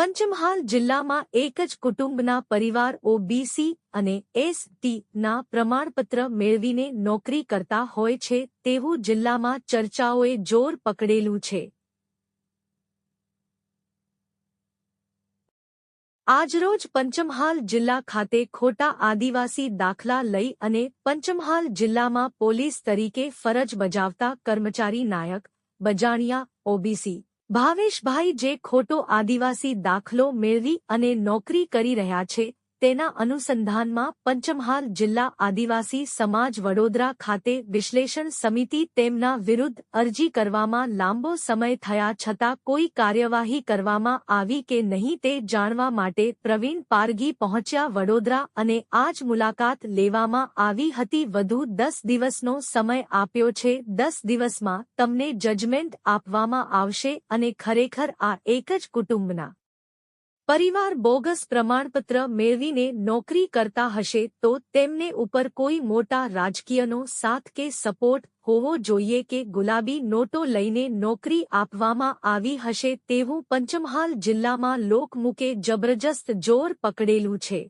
પંચમહાલ જિલ્લામાં એક જ કુટુંબના પરિવાર ઓબીસી અને એસટીના પ્રમાણપત્ર મેળવીને નોકરી કરતા હોય છે, તેવું જિલ્લામાં ચર્ચાઓએ જોર પકડેલું છે. આજરોજ પંચમહાલ જિલ્લા ખાતે ખોટા આદિવાસી દાખલા લઈ અને પંચમહાલ જિલ્લામાં પોલીસ તરીકે ફરજ બજાવતા કર્મચારી નાયક બજાણિયા, ઓબીસી ભાવેશભાઈ જે ખોટો આદિવાસી દાખલો મેળવી અને નોકરી કરી રહ્યા છે તેના અનુસંધાનમાં પંચમહાલ જિલ્લા આદિવાસી સમાજ વડોદરા ખાતે વિશ્લેષણ સમિતિ તેમના વિરુદ્ધ અરજી કરવામાં લાંબો સમય થયા છતાં કોઈ કાર્યવાહી કરવામાં આવી કે નહીં તે જાણવા માટે પ્રવીણ પારગી પહોંચ્યા વડોદરા અને આજ મુલાકાત લેવામાં આવી હતી. વધુ દસ દિવસનો સમય આપ્યો છે. દસ દિવસમાં તમને જજમેન્ટ આપવામાં આવશે અને ખરેખર આ એક જ કુટુંબના પરિવાર બોગસ પ્રમાણપત્ર મેળવીને નોકરી કરતા હશે તો તેમને ઉપર કોઈ મોટા રાજકીયનો સાથ કે સપોર્ટ હોવો જોઈએ કે ગુલાબી નોટો લઈને નોકરી આપવામાં આવી હશે તેવું પંચમહાલ જિલ્લામાં લોકમુકે જબરજસ્ત જોર પકડેલું છે.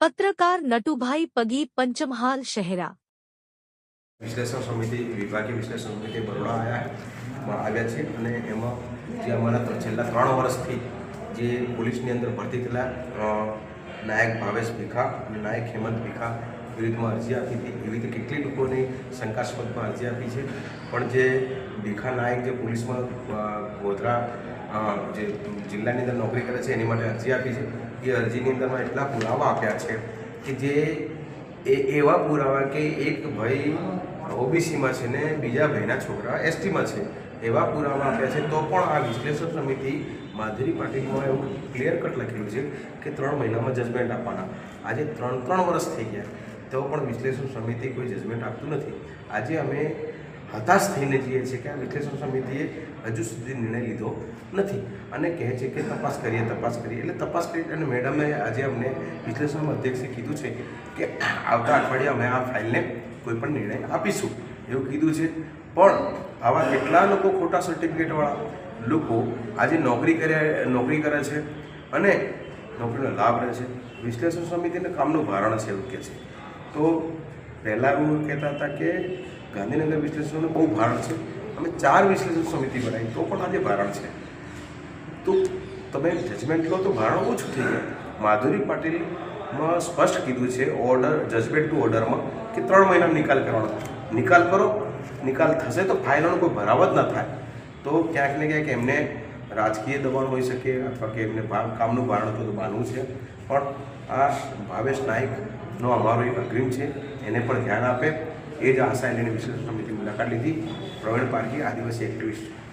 પત્રકાર નટુભાઈ પગી પંચમહાલ શહેરા વિશ્લેષણ સમિતિ, વિભાગીય વિશ્લેષણ સમિતિ બરોડા આવ્યા આવ્યા છે અને એમાં જે અમારા છેલ્લા ત્રણ વર્ષથી જે પોલીસની અંદર ભરતી થયેલા નાયક ભાવેશ ભીખા અને નાયક હેમંત ભીખા વિરુદ્ધમાં અરજી આપી હતી. એવી રીતે કેટલી લોકોની શંકાસ્પદમાં અરજી આપી છે. પણ જે ભીખા નાયક જે પોલીસમાં ગોધરા જે જિલ્લાની અંદર નોકરી કરે છે, એની માટે અરજી આપી છે. એ અરજીની અંદરમાં એટલા પુરાવા આપ્યા છે કે જે એ એવા પુરાવા કે એક ભાઈ ઓબીસીમાં છે ને બીજા ભાઈના છોકરા એસટીમાં છે, એવા પુરાવા આપ્યા છે, તો પણ આ વિશ્લેષણ સમિતિ માધુરી પાટીલમાં એવું ક્લિયર કટ લખેલું છે કે ત્રણ મહિનામાં જજમેન્ટ આપવાના. આજે ત્રણ ત્રણ વર્ષ થઈ ગયા, તો પણ વિશ્લેષણ સમિતિ કોઈ જજમેન્ટ આપતું નથી. આજે અમે હતાશ થઈને જઈએ છીએ કે આ વિશ્લેષણ સમિતિએ હજુ સુધી નિર્ણય લીધો નથી. અને કહે છે કે તપાસ કરીએ તપાસ કરીએ. એટલે તપાસ કરી અને મેડમે આજે અમને વિશ્લેષણ અધ્યક્ષે કીધું છે કે આવતા અઠવાડિયે અમે આ ફાઇલને કોઈ પણ નિર્ણય આપીશું. એવું કીધું છે. પણ આવા કેટલા લોકો ખોટા સર્ટિફિકેટવાળા લોકો આજે નોકરી કરે નોકરી કરે છે અને નોકરીનો લાભ રહે છે. વિશ્લેષણ સમિતિને કામનું ભારણ છે એવું કહે છે. તો પહેલાં એવું કહેતા હતા કે ગાંધીનગર વિશ્લેષણનું બહુ ભારણ છે. અમે ચાર વિશ્લેષણ સમિતિ બનાવી, તો પણ આજે ભારણ છે. તો તમે જજમેન્ટ લો તો ભારણ ઓછું થઈ જાય. માધુરી પાટીલમાં સ્પષ્ટ કીધું છે ઓર્ડર જજમેન્ટ ટુ ઓર્ડરમાં કે ત્રણ મહિના નિકાલ કરવાનો નિકાલ કરો, નિકાલ થશે તો ફાઇલોનો કોઈ ભરાવ જ ન થાય. તો ક્યાંક ને ક્યાંક એમને રાજકીય દબાણ હોઈ શકે અથવા કે એમને કામનું ભારણ હતું તો માનવું છે. પણ આ ભાવેશ નાયકનો અમારો એક અગ્રીમ છે, એને પણ ધ્યાન આપે. એ જ આશા લઈને વિશેષ સમિતિ મુલાકાત લીધી. પ્રવીણ પારકી આદિવાસી એક્ટિવિસ્ટ.